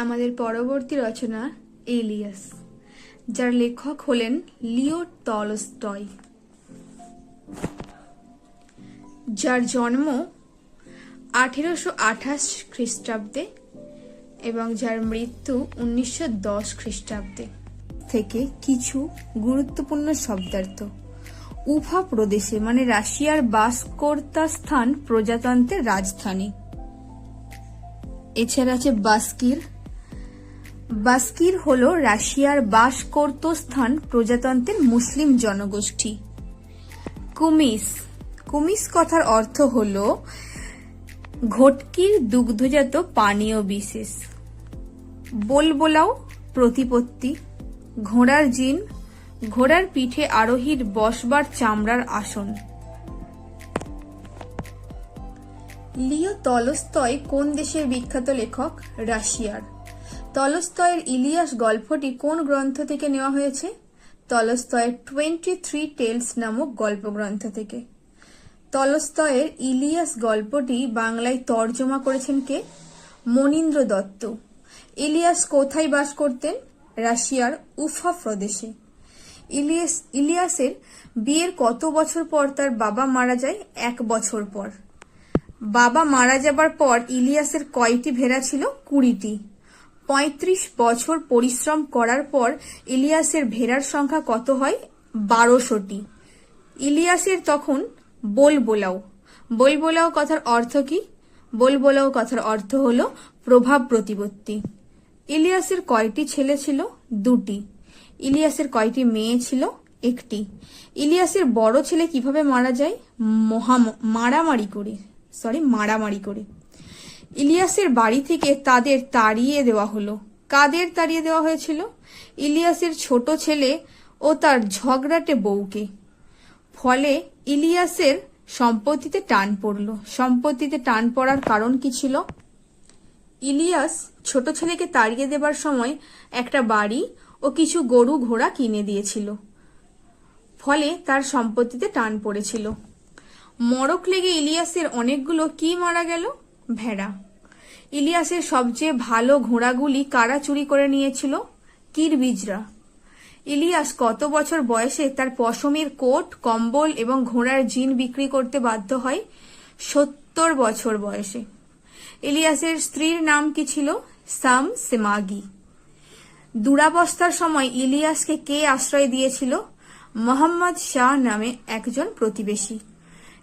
আমাদের পরবর্তী রচনা এলিয়াস, যার লেখক হলেন লিও টলস্টয়, যার জন্ম আঠেরোশো আঠাশ খ্রিস্টাব্দে এবং যার মৃত্যু উনিশশো দশ খ্রিস্টাব্দে। থেকে কিছু গুরুত্বপূর্ণ শব্দার্থ। উফা প্রদেশে মানে রাশিয়ার বাসকর্তা স্থান প্রজাতন্ত্রের রাজধানী। এছাড়া আছে বাস্কির বাস্কির হল রাশিয়ার বাসকর্ত স্থান প্রজাতন্ত্রের মুসলিম জনগোষ্ঠী। কুমিস। কুমিস কথার অর্থ হল ঘটকির দুগ্ধজাত পানীয় বিশেষ। বোলবোলাও প্রতিপত্তি। ঘোড়ার জিন। ঘোড়ার পিঠে আরোহীর বসবার চামড়ার আসন। লিও তলস্তয় কোন দেশের বিখ্যাত লেখক? রাশিয়ার। তলস্তয়ের ইলিয়াস গল্পটি কোন গ্রন্থ থেকে নেওয়া হয়েছে? তলস্তয়ের টোয়েন্টি থ্রি টেলস নামক গল্পগ্রন্থ থেকে। তলস্তয়ের ইলিয়াস গল্পটি বাংলায় তর্জমা করেছেন কে? মনীন্দ্র দত্ত। ইলিয়াস কোথায় বাস করতেন? রাশিয়ার উফা প্রদেশে। ইলিয়াস, ইলিয়াসের বিয়ের কত বছর পর তার বাবা মারা যায়? এক বছর পর। বাবা মারা যাবার পর ইলিয়াসের কয়টি ভেড়া ছিল? কুড়িটি। পঁয়ত্রিশ বছর পরিশ্রম করার পর ইলিয়াসের ভেড়ার সংখ্যা কত হয়? বারোশোটি। ইলিয়াসের তখন বোল বোলাও বই বোলাও কথার অর্থ কি? বল বোলাও কথার অর্থ হল প্রভাব প্রতিপত্তি। ইলিয়াসের কয়টি ছেলে ছিল? দুটি। ইলিয়াসের কয়টি মেয়ে ছিল? একটি। ইলিয়াসের বড় ছেলে কীভাবে মারা যায়? মহা, মারামারি করে। সরি মারামারি করে। ইলিয়াসের বাড়ি থেকে তাদের তাড়িয়ে দেওয়া হলো। কাদের তাড়িয়ে দেওয়া হয়েছিল? ইলিয়াসের ছোট ছেলে ও তার ঝগড়াটে বউকে। ফলে ইলিয়াসের সম্পত্তিতে টান পড়ল। সম্পত্তিতে টান পড়ার কারণ কি ছিল? ইলিয়াস ছোট ছেলেকে তাড়িয়ে দেবার সময় একটা বাড়ি ও কিছু গরু ঘোড়া কিনে দিয়েছিল। ফলে তার সম্পত্তিতে টান পড়েছিল। মরক লেগে ইলিয়াসের অনেকগুলো কি মারা গেল? ভেড়া। ইলিয়াসের সবচেয়ে ভালো ঘোড়াগুলি কারা চুরি করে নিয়েছিল? কিরবিজরা। ইলিয়াস কত বছর বয়সে তার পশমের কোট, কম্বল এবং ঘোড়ার জিন বিক্রি করতে বাধ্য হয়? সত্তর বছর বয়সে। ইলিয়াসের স্ত্রীর নাম কি ছিল? সাম সেমাগি। দুরাবস্থার সময় ইলিয়াসকে কে আশ্রয় দিয়েছিল? মোহাম্মদ শাহ নামে একজন প্রতিবেশী।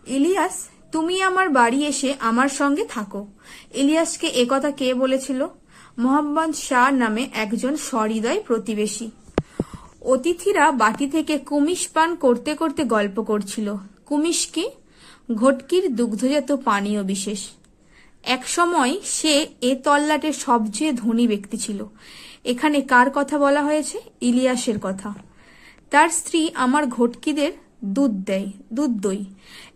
ইলিয়াস তুমি আমার বাড়ি এসে আমার সঙ্গে থাকো। ইলিয়াসকে একথা কে বলেছিল? মোহাম্মদ শাহ নামে একজন সহৃদয় প্রতিবেশী। অতিথিরা বাটি থেকে কুমিশ পান করতে করতে গল্প করছিল। কুমিশ কি? ঘটকির দুগ্ধজাত পানীয় বিশেষ। এক সময় সে এ তল্লাটের সবচেয়ে ধনী ব্যক্তি ছিল। এখানে কার কথা বলা হয়েছে? ইলিয়াসের কথা। তার স্ত্রী আমার ঘটকিদের দুধ দেয়, দুধ দই।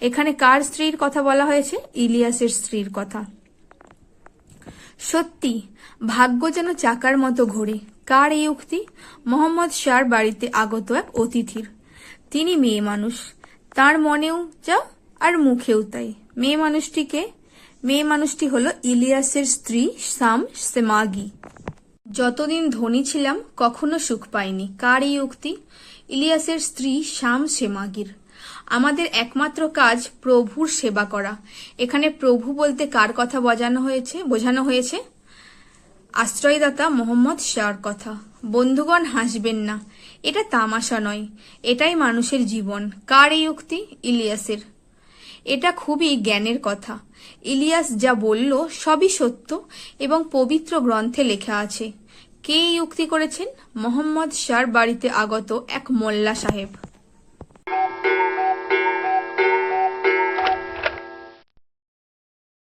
এখানে কার স্ত্রীর কথা বলা হয়েছে? ইলিয়াসের স্ত্রীর কথা। সত্যি, ভাগ্য যেন চাকার মতো ঘোরে। কার এই উক্তি? মোহাম্মদ শাহর বাড়িতে আগত এক অতিথির। তিনি মেয়ে মানুষ। তার মনেও যা আর মুখেও তাই। মেয়ে মানুষটিকে, মেয়ে মানুষটি হলো ইলিয়াসের স্ত্রী সাম সেমাগি। যতদিন ধনী ছিলাম, কখনো সুখ পাইনি। কার এই উক্তি? ইলিয়াসের স্ত্রী শাম সেমাগির আমাদের একমাত্র কাজ প্রভুর সেবা করা। এখানে প্রভু বলতে কার কথা বোঝানো হয়েছে? বোঝানো হয়েছে আশ্রয়দাতা মোহাম্মদ শাহর কথা। বন্ধুগণ হাসবেন না। এটা তামাশা নয়। এটাই মানুষের জীবন। কার এই উক্তি? ইলিয়াসের। এটা খুবই জ্ঞানের কথা। ইলিয়াস যা বলল সবই সত্য এবং পবিত্র গ্রন্থে লেখা আছে। কে উক্তি করেছেন? মোহাম্মদ শাহর বাড়িতে আগত এক মোল্লা সাহেব।